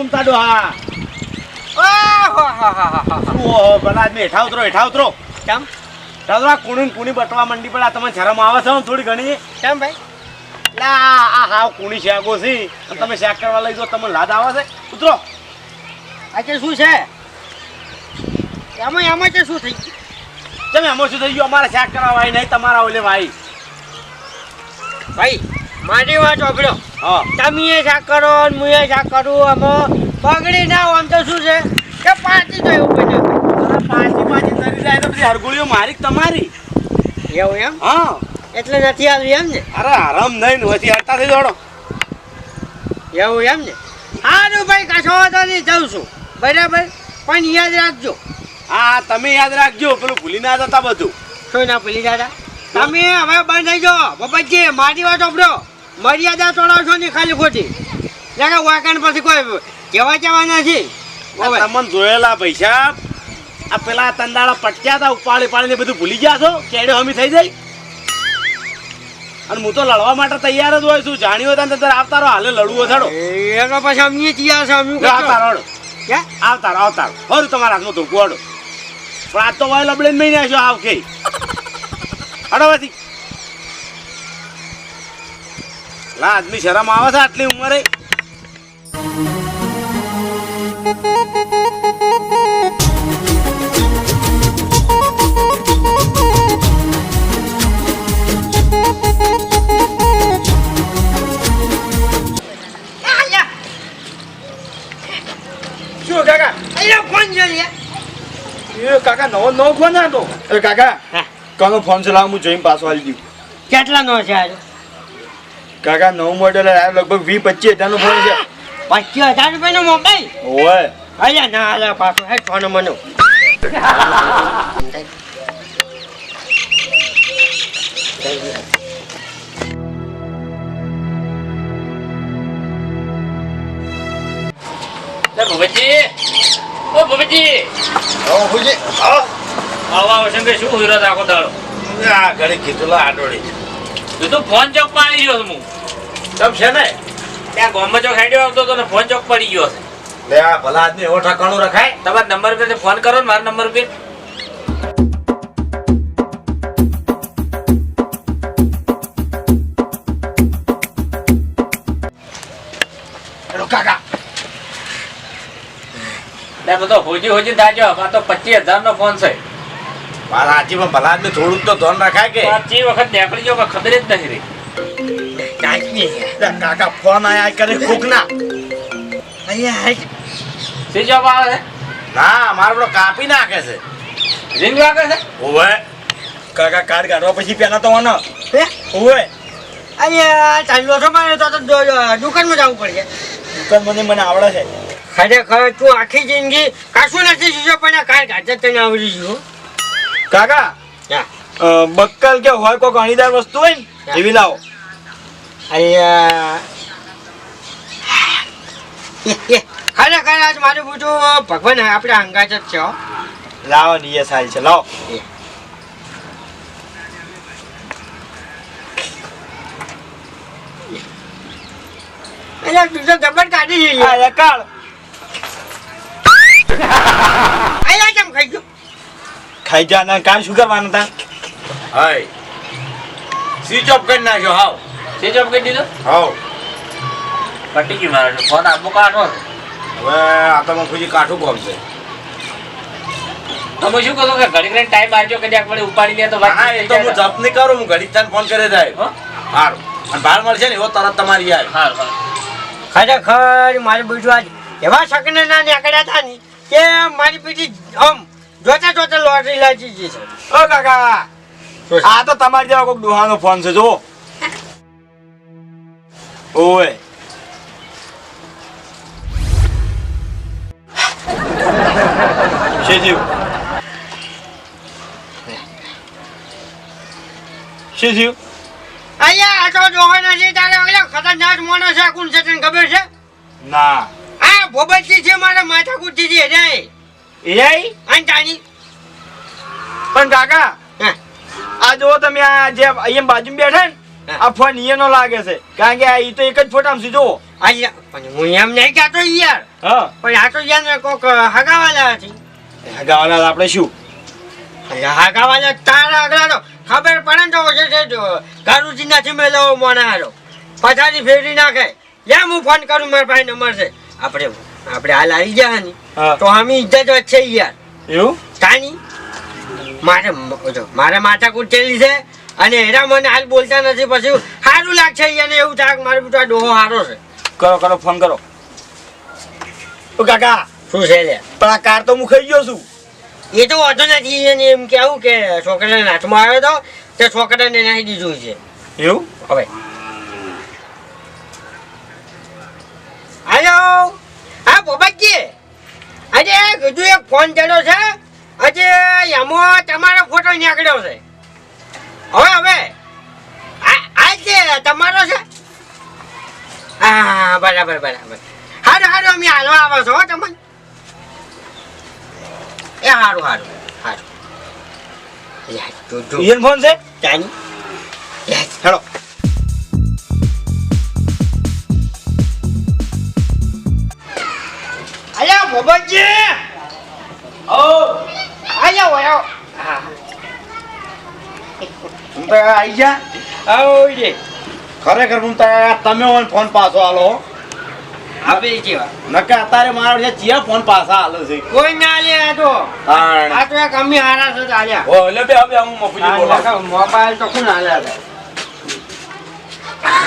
એ ડોહા હા. શું હો, ભલા આદમી હેઠા ઉતરો હેઠા ઉતરો કેમ? ઉતરો આ કુણી બટવા મંડી આ તમને શરમ આવે છે થોડી ઘણી. કેમ ભાઈ? લા આ આ હાવ કુણી શેકો છે તમે શેક કરવા લઈ જાઓ તમને લાદ આવે છે. ઉતરો. આજે શું છે? એમાં એમાં કે શું થઈ ગયું? તમે એમાં શું થઈ ગયું? અમારે શેક કરવા ભાઈ નહીં તમારા ઓલે ભાઈ. ભાઈ મારી વાત સાંભળો. હા. તમે એ કરો હું એ કરું આમાં બગડી ના આમ તો શું છે? કે પાછી એવું બને પાછી પાછી તરી જાય તો પછી હરગુળીઓ મારી તમારી? એવું એમ? હા. એટલે નથી આવ્યું એમ ને? અરે આરામ નહીં ને વધી હટતા થઈ દોડો. એવું એમ ને? સારું ભાઈ કશો તો નહીં જાઉં છું. બરાબર? પણ યાદ રાખજો. હા તમે યાદ રાખજો પેલું ભૂલી ના જતા બધું. શું ના ભૂલી જતા? તમે હવે બંધ થઈ જાઓ. બાબાજી મારી વાત સાંભળો. મર્યાદા તોડાવશો ને ખાલી ખોટી. જરા વાકણ પછી કોઈ કહેવા જવા નથી. તમને જોયેલા પૈસા આ પેલા તંદાળા પટક્યા હતા ઉપાડી પાડીને બધું ભૂલી ગયા છો? કેડે હમી થઈ જાય? અને હું તો લડવા માટે તૈયાર જ હોય છું. જાણ્યું હતા ને ત્યારે આવતા રહો. હાલે લડવું થડો એ તો પછી અમને તૈયાર છે રહો. આવતારો આવતા રહો આવતા રહો. હરું તમારા હાથમાં ધોકું હડો. પણ આ તો વાય લબડે મહિને આવશો આવ કે હડો પછી. લા આદમી શરમ આવે છે આટલી ઉંમરે? શું કાકા? અહીંયા ફોન છે કાકા નવો નવો ફોન હતો એ કાકા હા. કોનો ફોન ચલાવ હું જોઈને પાછો આવી દઉં કેટલાનો છે આજે? કાકા નવું મોડેલ આવ્યા લગભગ વી પચીસ હજારનો ફોન છે. પચીસ હજાર રૂપિયાનો મોબાઈલ? ઓય અલ્યા ના અલ્યા પાછો હે ફોન મનો. ઓ આવો આવો શંકર શું વિરોધ આખો દાડો આ ઘરે કીધું આડોડી તું તો ફોન ચોક પર આવી ગયો છું હું. તમ છે ને? ત્યાં ગોમ્બા ચોક હેડ્યો આવતો ને ફોન ચોક પડી ગયો છે લે આ ભલા આદમી એવો ઠકાણું રખાય. તમારા નંબર પર ફોન કરો ને મારા નંબર પર કાકા. લે બધો હોજી હોજી થાજો આ તો પચીસ હજાર નો ફોન છે. મારા આજીમાં ભલા આદમી થોડુંક તો ધોન રખાય કે? પચીસ વખત નીકળી ગયો ખબર જ નથી રહી. લે કાકા ફોન આયા કરે કોકના શી જવાબ આવે ના મારો પેલો કાપી નાખે છે. રિંગ વાગે છે? ઓવે કાકા કાર્ડ કાઢવા પછી પેલા તો આનો હે? ઓય અલ્યા ચાલ્યો છો મારે તો તો દુકાનમાં જવું પડશે. દુકાન મને મને આવડે છે. ખરેખર તું આખી જિંદગી કશું નથી શીખ્યો પણ કાર ગાજર તને આવડી ગયું. કાકા બક્કલ કે હોય કોઈ ઘણીદાર વસ્તુ હોય ને એવી લાવો. અલ્યા ખરેખર આજ મારું બધું ભગવાન આપણે અંગાજ જ છે હો. લાવો ને એ સારી છે લાવો. અલ્યા તું તો જબર કાઢી જઈએ આ એકાળ અલ્યા કેમ ખાઈ ગયો? ખાઈ જા ના કામ શું કરવાનું તા હાય. સ્વિચ ઓફ કરી નાખ્યો હાવ. શી જવાબ કરી દીધો? હાવ. કટી ગયું મારો. ફોન આપો કાઢો. હવે આ તો મફુજી કાઠું કોમ છે. તમે શું કહો કે ઘડી ઘડી ટાઈમ આવજો કે જ્યાં વળી ઉપાડી લે તો હા એ તો હું જપ નહીં કરું હું ઘડી તને ફોન કરે જાય. હો? સારું અને ભાર મળશે ને એવો તરત તમારી આવે. હારું, હારું. ખરેખર મારું બીજું આજ એવા શકને ના નીકળ્યા હતા ને કે મારી બીજી આમ જોતા જોતા લોટરી લાગી ગઈ છે. ઓ કાકા આ તો તમારી જેવા કોઈક ડોહાનો ફોન છે જો ઓય શેજીવ શું થયું અહીંયા આ તો જોવાનો છે તારે ઓલા ખતરનાક માણસ છે કોણ છે તને ખબર છે ના આ ભોબતજી છે મારા માથા કૂટી છે રે એઆઈ અંતાની પણ કાકા હા. આ જો તમે આ જે અહીંયા બાજુમાં બેઠા ને આ ફોન ઈયનો લાગે છે. કારણ કે આ ઈ તો એક જ ફોટામાં સીધો અહીંયા પણ હું એમ નહીં કહેતો યાર હા. પણ આ તો યાર કોક હગાવાલા હતી હગાવાલા આપણે શું? હગાવાલા તારા તો ખબર પડે ને તો છે જો. ઘરું નથી મેલો મોનારો. હારો પછાડી ફેરવી નાખે. યા હું ફોન કરું મારા ભાઈ નંબર છે. આપણે આપણે હાલ આવી ગયા ને. તો અમે ઇજ્જત વચ્ચે યાર એવું? તાની? મારે મારે માથા ચેલી છે. અને એરા મને હાલ બોલતા નથી પછી સારું લાગશે એને એવું થાય મારો બેટો ડોહો સારો છે. કરો કરો ફોન કરો. ઓ કાકા શું છે લે? પણ આ કાર તો હું ખાઈ ગયો છું. એ તો વાંધો નથી એને એમ કેવું કે છોકરાને હાથમાં આવ્યો તો તે છોકરાને નાખી દીધું છે. એવું? હવે. હાલો? હા બોબાજી આજે કીધું એક ફોન ચડ્યો છે. આજે એમાં તમારો ફોટો નીકળ્યો છે. હવે હવે. આ આ જે તમારો છે? હા બરાબર બરાબર. હારું હારું અમે હાલવા આવો છો હો તમને. એ હારું હારું હારું. યાર જો જો. ફોન છે? યાર હેડો. અલ્યા મોબાઈજી ઓ આયા વયો હું તો આઈ ગયા આવો રે ખરેખર હું તો તમે મને ફોન પાછો આલો આપે કેવા નકે અત્યારે મારો ચિયા ફોન પાછા આલો છે. કોઈ ના લે આ તો. આ તો એક અમી હારા છે આલ્યા. ઓ એટલે બે હવે હું મફુજી મોબાઈલ તો કોણ હાલે છે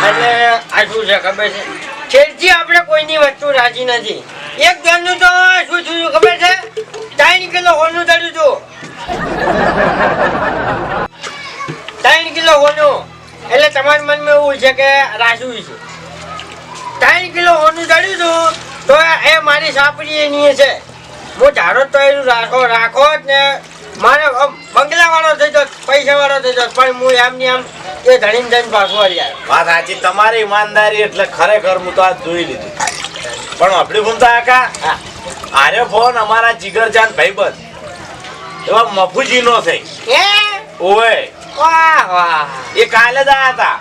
એટલે આ શું છે ખબર છે? છેડથી આપણે કોઈની વસ્તુ રાજી નથી. એક જણનું તો શું થયું ખબર છે? ત્રણ કિલો હોનું ચડ્યું હતું. ત્રણ કિલો હોનું. એટલે તમારા મનમાં એવું છે કે રાજુ છે. ત્રણ કિલો હોનું ચડ્યું હતું તો એ મારી સાપડી એની છે. હું ધારો તો એનું રાખો રાખો જ ને મારે આમ બંગલા વાળો થઈ જાત પૈસા વાળો થઈ જાત પણ હું એમ ને એમ એ ધણીને જઈને પાછો યાર વાત સાચી તમારી ઈમાનદારી એટલે ખરેખર હું તો આ જોઈ લીધું. પણ આપણી ફોન તો આકા હા. આરે ફોન અમારા જીગરજાન ભાઈબંધ. એવા મફુજીનો થઈ. ઓવે. વાહ વાહ. એ કાલે જ આયા હતા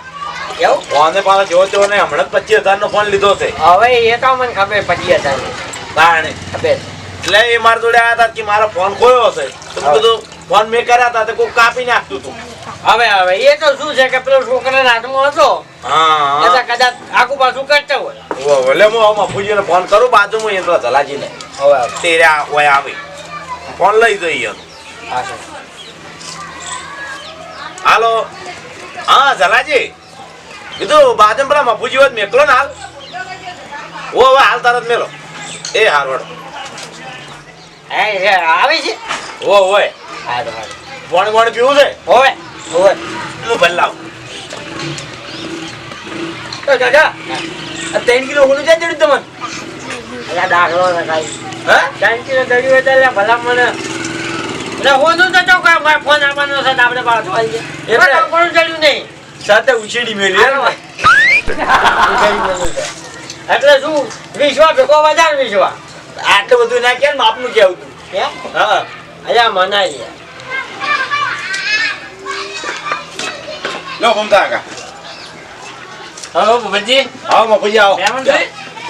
એવું? ફોને પાછો જો તેઓ ને હમણાં પચીસ હજાર નો ફોન લીધો છે. હવે એ તો મને ખબર પડી હતા તાણે ખબર એટલે એ મારા જોડે આયા હતા કે મારો ફોન ખોયો હશે. તો ફોન મેં કર્યા હતા તો કોઈ કાપી નાખતું હતું હવે હવે. એ તો શું છે કે પેલો છોકરાના હાથમાં હતો? હા. એટલે કદાચ આખું પાછું કરતા હોય. ઓ, ભલે હું હવે મફુજીને ફોન કરું બાજુમાં યંત્ર હવે તેરે આ આવી. ફોન લઈ જઈએ. હાલો. હા જલાજી કીધું બાજુ પેલા મફુજી હોત મેકલો ને હાલ. ઓ હવે હાલ તરત મેલો. એ હાર વડો આવે છે? ઓ હોય. પાણી પાણી પીવું છે? હોય હોય. તું ભલે લાવ. કાકા ત્રણ કિલો હોનું ક્યાં ચડ્યું તમને? દાખલો લગાવી હા? ત્રણ કિલો દડી હોય ત્યારે એટલે ભલા મને. એટલે તો તો મારે ફોન આવવાનો છે આપણે પાછું આવી જાય એટલે- એટલે કોણ ચડ્યું નહીં? સાથે ઉછેડી મેલી એટલે શું? વિશ્વા ભેગો વધારે વિશ્વા? આટલું બધું ના કેમ આપનું કેવું તું. હે હા. અલ્યા મનાઈ લો કાકા ભૂપતજી? આવો. મફુજી આવો?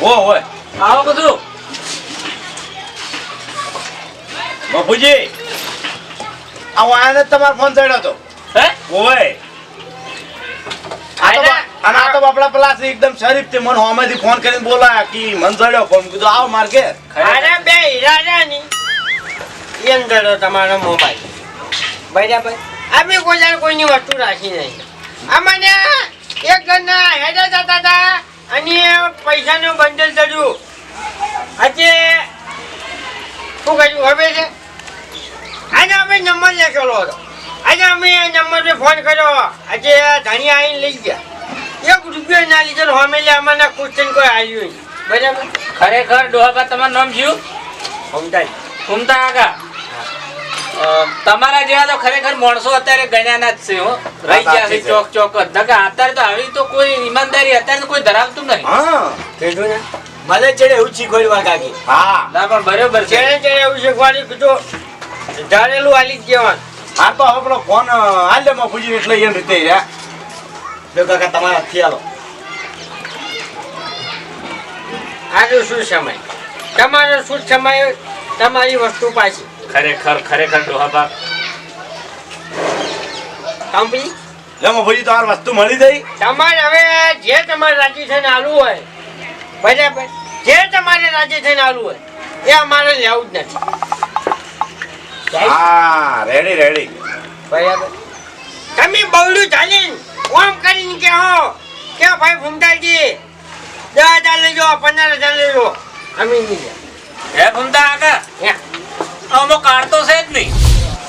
ઓ હોય આવો બધું. મફુજી આવો આને જ તમારો ફોન ચડ્યો હતો. હે? ઓય. અને આ તો બાપડા પેલા છે એકદમ શરીફ છે મને હોમેથી ફોન કરીને બોલાયા કે મન ચડ્યો ફોન કીધું આવો માર ઘેર. અરે બે હીરા એમ ચડ્યો તમારો મોબાઈલ. બરાબર? અમે કોઈ જાણ કોઈની વસ્તુ રાખી નહીં. અમને એક ઘરના હેડે જતા હતા અને પૈસાનું બંડલ ચડ્યું. આજે શું કર્યું હવે છે? આજે અમે નંબર લખેલો હતો. આજે અમે નંબર પર ફોન કર્યો. આજે ધણી આવીને લઈ ગયા. એક રૂપિયો ના લીધો હોમેલે અમને ક્વેશ્ચન કોઈ આવ્યું નહીં. બરાબર? ખરેખર ડોહાબા તમારું નામ શું? સમજાય હુમતા આગા તમારા જેવા તો ખરેખર માણસો અત્યારે ગણ્યાના જ છે હો. રહી ગયા છે ચોક ચોક જ. નકર અત્યારે તો આવી તો કોઈ ઈમાનદારી અત્યારે કોઈ ધરાવતું નહીં. હા કીધું ને. મને ચડે એવું આ કાકી. હા. ના પણ બરોબર છે. છેડે એવું શીખવાડી કીધું ધારેલું આલી જ જવાનું આ તો હવે પેલો ફોન આલે માં ફૂજી એટલે એમ રીતે રહ્યા. બે કાકા તમારા આલો આજુ શું સમય? તમારો શું સમય તમારી વસ્તુ પાછી. ખરેખર ખરેખર ડોહાબા કંપની લેમો ભજી તો આ વસ્તુ મળી ગઈ? તમારે હવે જે તમારે રાજી થઈને આલુ હોય બરાબર? જે તમારે રાજી થઈને આલુ હોય એ અમારે લેવું જ નથી. હા રેડી રેડી તમે બવડું ચાલીને. ઓમ કરીને કે હો કે ભાઈ ભૂમતાજી દસ હજાર લેજો પંદર હજાર લેજો. અમે હે ભૂમતા આગા. અમો કાઢતો છે જ નહીં.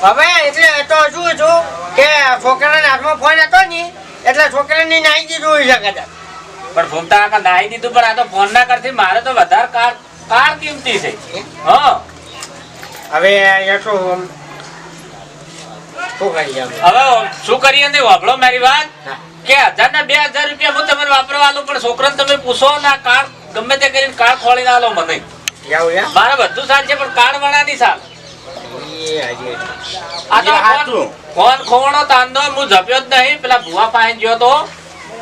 હવે એટલે એ તો શું છું કે છોકરાને હાથમાં ફોન હતો ને એટલે છોકરાને નાઈ દીધું હોય છે પણ ભૂમતા આગા નાહી દીધું પણ આ તો ફોન ના કરતી. મારે તો વધારે કાર કાર કિંમતી છે. હા. હવે શું શું કરી હવે શું કરીએ ને વાપરો મારી વાત? કે હજાર ને બે હજાર રૂપિયા હું તમને વાપરવા આલું પણ છોકરાને તમે પૂછો ને કાર્ડ ગમે તે કરીને કાર્ડ ખોલીને આલો મને. મારે બધું સાલ છે પણ કાર્ડ વાળા નહીં સાલ આ તો ફોન ખોવાનો તાંડો હું જપ્યો જ નહીં પેલા ભુવા પાસે ગયો તો.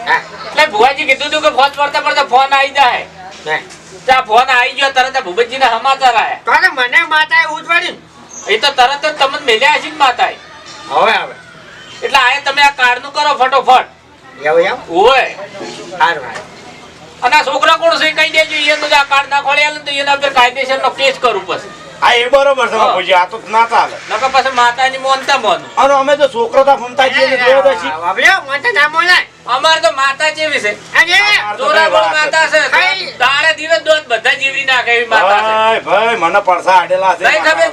હા. એટલે ભુવાજી કીધું હતું કે ફોન પડતા પડતા ફોન આવી જાય. હા. ત્યાં ફોન આવી ગયો તરત ભૂપતજી ને સમાચાર આયા મને માતાએ ઉજવાડી એ તો તરત જ તમને મેલ્યા છે જ માતાએ. હવે હવે. એટલે આ તમે આ કાર્ડનું કરો ફટોફટ. ઓય. અને આ છોકરા કોણ છે કહી દેજો એ તો આ કાર્ડ ના ખોલી આલે ને તો એના પર કાયદેસર નો કેસ કરું પછી આ એ બરોબર છે મફુજી આ તો ના ચાલે. નકર પછી માતાની મોનતા મોનું. અને અમે તો છોકરો તા ફમતા ને બાબલ્યો અમારે માતા જેવી છે. માતા છે દાડે દિવસ દોત બધા જીવરી નાખે એવી માતા છે. ભાઈ ભાઈ મને પડસા આડેલા છે. નહીં ખબર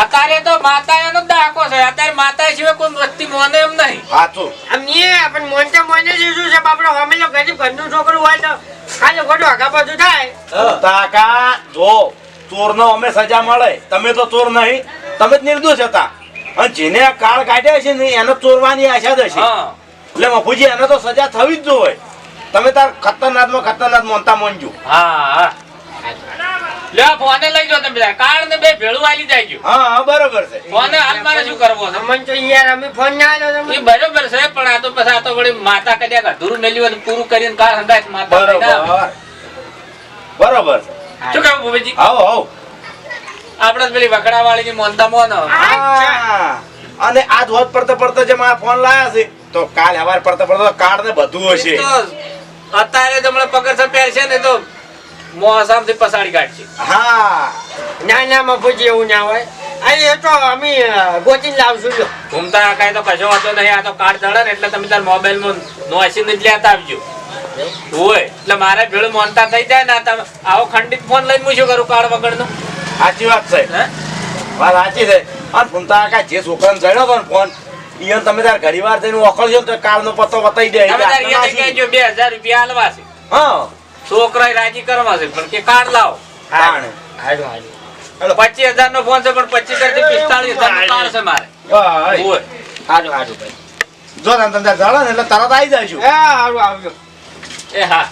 અત્યારે તો માતા જ દાખો છે. અત્યારે માતા સિવાય કોઈ વસ્તી મોને એમ નહીં. સાચું. આમ નહીં પણ મોનતા મોને શું છે. બાપડો હમેલો ગરીબ ઘરનું છોકરું હોય તો ખાલી ખોટું આગા પાછું થાય? તાકા જો ચોરનો અમે સજા મળે. તમે તો ચોર નહીં. તમે જ નિર્દોષ હતા. અને જેને આ કાળ કાઢ્યા છે ને એને ચોરવાની આશા જ હશે. એટલે મફુજી એને તો સજા થવી જ જોઈએ. તમે તાર ખતરનાકમાં ખતરનાક મોનતા મોનજો. હા હા. લે ફોને લઈ જો તમે. કાર્ડ ને બે ભેળું આલી જાયજો હા હા બરોબર છે. ફોને હાલ મારે શું કરવો છે? મન તો યાર અમે ફોન ના આવ્યો એ બરોબર છે પણ આ તો પછી આ તો વળી માતા કદાચ અધૂરું મેલ્યું હોય તો પૂરું કરીને કાર હંગાય માતા બરોબર. બરોબર છે. શું કહ્યું ભૂપેજી આવો આવો. આપણે પેલી વકડા વાળી ની મોનતા મોન. અને આ ધોધ પડતા પડતા જે મારા ફોન લાયા છે તો કાલ હવાર પડતા પડતા કાર્ડ ને બધું હશે. અત્યારે તમને મને પકડ છે પહેરશે ને તો મોસામથી પસાડી કાઢશે. હા. ના ના મફુજી એવું ના હોય. અરે એ તો અમે અ, લાવશું જો ઘૂમતા કાંઈ તો કશો વાંધો નહીં આ તો કાર્ડ ચડે ને એટલે તમે તાર મોબાઈલમાં નોસીને જ લેતા આવજો. હોય એટલે મારે ભેળું મોનતા થઈ જાય ને તમે આવો ખંડિત ફોન લઈને હું શું કરું કાર્ડ વગરનો? સાચી વાત છે. હે? વાત સાચી છે. અને ઘૂમતા કાકા જે છોકરાને જડ્યો હતો ને ફોન ઈયોને તમે તાર ઘડી વાર થઈને ઓકળજો ને તો કાલનો પત્તો બતાવી દે. તમે તાર એને કહેજો બે હજાર રૂપિયા આલવા છે. હા. છોકરા રાજી કરવા છે પણ કે કાર્ડ લાવો. પચીસ હજાર નો ફોન છે પણ પચીસ હજારથી પિસ્તાળીસ હજાર નો કાર્ડ છે મારે. હારું હારું ભાઈ. જો તમે તમને જડો ને એટલે તરત આવી જાય છું હારું આવજો એ હા.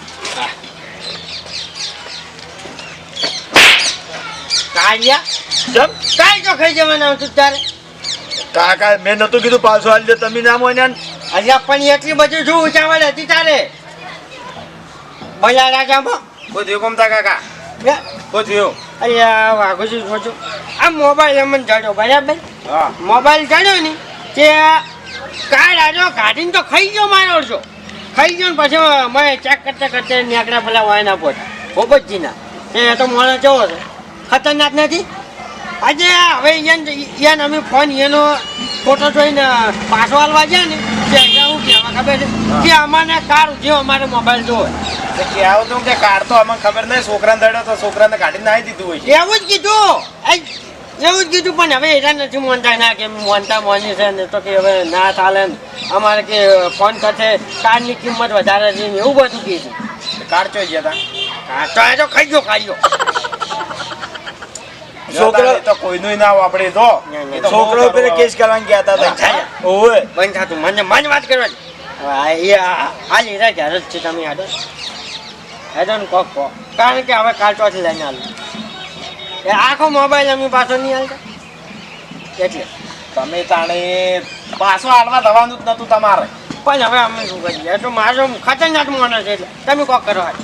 કાઢ્યા જમ. કાંઈ તો ખાઈ જવાના હતું તારે. કાકા મેં નતું કીધું પાછું હાલ દે તમે હોય ને. અહીંયા પણ એટલી બધું શું ઉચાવળ હતી તારે. બોલા રાજામાં કોઈ થયું ગમતા કાકા. થયું અલ્યા વાઘું છું છું? આ મોબાઈલ અમને જડ્યો બરાબર? હા. મોબાઈલ જડ્યો ને તે કાર્ડ આજો કાઢીને તો ખાઈ ગયો મારો છો. ખાઈ ગયો ને પછી મેં ચેક કરતા કરતા નીકળ્યા પેલા વાયના પોતા. ભોપતજીના એ તો માણસ કેવો છે. ખતરનાક નથી? આજે હવે યાન અમે ફોન એનો ફોટો જોઈને પાછો હાલવા ગયા ને તે અહીંયા હું કહેવા ખબર છે કે અમારે કાર જે અમારે મોબાઈલ જોવે તો કે આવો તો કે કાર તો અમને ખબર નહીં છોકરાને દડ્યો તો છોકરાને કાઢીને નાખી દીધું હોય છે. એવું જ કીધું. એવું જ કીધું પણ હવે એના નથી મોનતા. ના કે મોનતા મોની છે ને તો કે હવે ના ચાલે અમારે કે ફોન થશે કારની કિંમત વધારે છે એવું બધું કીધું. કાર ચોઈ ગયા હા તો એ તો ખાઈ ગયો ખાઈ ગયો. છોકરો તો કોઈનું ના વાપરે તો છોકરો પેલે કેસ કરવાની ગયા હતા. ઓવે. બંધ થતું. મને મન વાત કરવાની. હવે આ એ હાલ હીરા ઘર જ છે તમે હેડો ને કોક કહો. કારણ કે હવે કાલ ચોથી લઈને આવું એ આખો મોબાઈલ અમે પાછો નહીં હાલતા? એટલે. તમે તાણે પાછો હાલવા દવાનું જ નહોતું તમારે. પણ હવે અમે શું કરીએ? એટલે તો મારો ખતરનાક માણસ છે એટલે. તમે કોક કરો હાલ.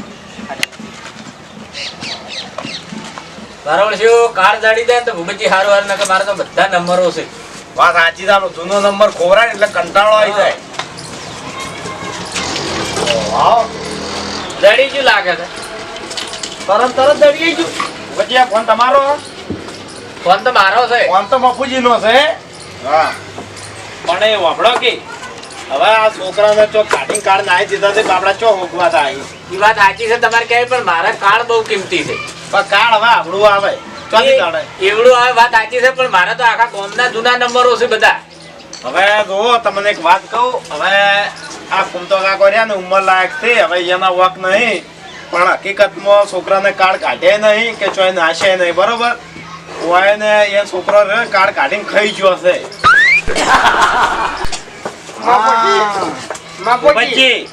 બરાબર છે કાર જાડી દે તો ભૂપતજી હારું હારું નકર મારે તો બધા નંબરો છે. વાત સાચી ચાલો જૂનો નંબર ખોરાય એટલે કંટાળો આવી જાય. આવો જડી શું લાગે છે. તરત તરત દડી ગયું પછી આ ફોન તમારો? ફોન તો મારો છે. ફોન તો મફુજીનો છે. હા. પણ એ વફડો કે હવે આ છોકરાને ચો કાઢી કાર્ડ નાઈ દીધા છે બાપડા ચો હોકવા થાય? એ વાત સાચી છે તમારે કહે પણ મારા કાર્ડ બહુ કિંમતી છે. પણ કાર્ડ હવે આવડું આવે. ચોથી કાઢે એવડું આવે વાત સાચી છે પણ મારા તો આખા ગામના જૂના નંબરો છે બધા. હવે જો તમને એક વાત કહું હવે આ કુમતો કાકો રહ્યા ને ઉંમર લાયક છે હવે એના વક નહીં. પણ હકીકતમાં છોકરાને કાર્ડ કાઢે નહીં કે ચોય નાશે નહીં બરોબર? હોય ને એ છોકરો કાર્ડ કાઢીને ખાઈ ગયો હશે.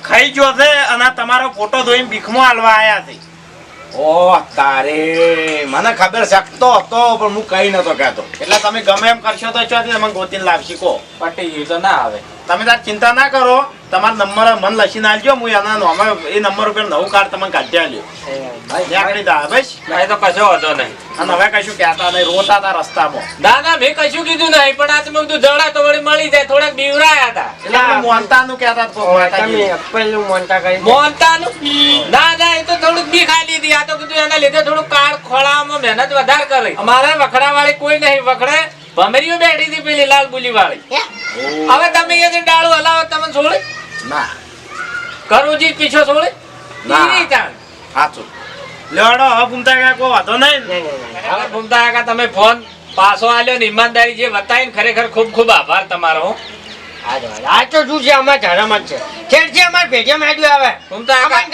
ખાઈ ગયો છે અને તમારો ફોટો જોઈને ભીખમાં હાલવા આયા છે. ઓ તારે. મને ખબર શકતો હતો પણ હું કઈ નતો કહેતો. એટલે તમે ગમે એમ કરશો તો ચોથી તમે ગોતીને લાવશી પટી એ તો ના આવે. તમે તાર ચિંતા ના કરો. તમારા નંબર મન લખીને આલજો. હું એના નામે એ નંબર ઉપર નવું કાર્ડ તમને કાઢી આલ્યો. નીકળી જા બસ. એ તો કશો વાંધો નહીં. અને હવે કશું કહેતા નહીં. રોતા હતા રસ્તામાં. ના ના મેં કશું કીધું નહીં પણ આ તમે જડા તો વળી મળી જાય. થોડાક બીવરાયા હતા. એટલે મોનતાનું કહેતા. તમે પેલું મોનતા કરી ના ના એ તો થોડુંક બી ખાઈ લીધી. આ તો કીધું એના લીધે થોડું કાળ ખોળામાં મહેનત વધારે કરી. અમારે વખડા વાળી કોઈ નહીં. વખડે ભમરીઓ બેઠી હતી પેલી લાલ બુલી વાળી હવે તમે એ ડાળું હલાવો તમે છોડે? ના. કરુજી પીછો છોડે? ના. તાણ. સાચું. લેવાડો હવે ભૂમતા કા કોઈ વાંધો નહીં. હવે ભૂમતા કાકા તમે ફોન પાછો આલ્યો ને ઈમાનદારી જે બતાવીને ખરેખર ખૂબ ખૂબ આભાર તમારો હો. આ તો શું છે અમાર ધર્મ જ છે. ખેડથી અમાર ભેજે માંડ્યું આવે.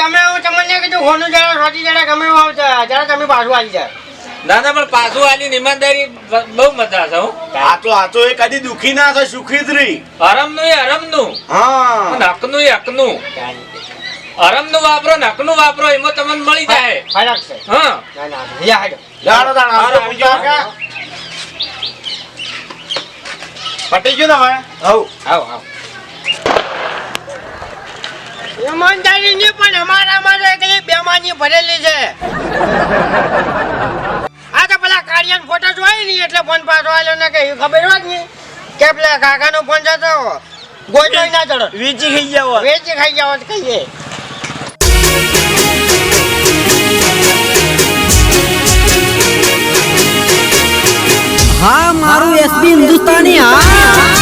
ગમે એવું તમને કીધું ફોન જરા સોટી જરા ગમે આવતા જરા તમે પાછું આવી જાય. ના ના પણ પાછું આની ઈમાનદારી બહુ મજા છે હું. આતો આતો એ કદી દુખી ના થાય સુખી જ રહી. હરમનું એ હરમનું. હા. અને હકનું એ હરમનું વાપરો નકનું વાપરો એમાં તમને મળી જાય. ફરક છે. હા. ના ના આવજો. ઘૂમતા કાકા. પટી ગયું ને હવે? આવ આવ આવ ઈમાનદારી ની પણ અમારા માટે કઈ બેમાની ભરેલી છે આ તો પેલા કાળિયાનો ફોટો જોઈ નહીં એટલે ફોન પાછો આવ્યો ને કે ખબર હોત નહીં કે પેલા કાકાનો ફોન જતો ગોઈ ના ચડો. વેચી ખાઈ જાવ વેચી ખાઈ જાવ કહીએ. હા મારું એસબી હિન્દુસ્તાની હા.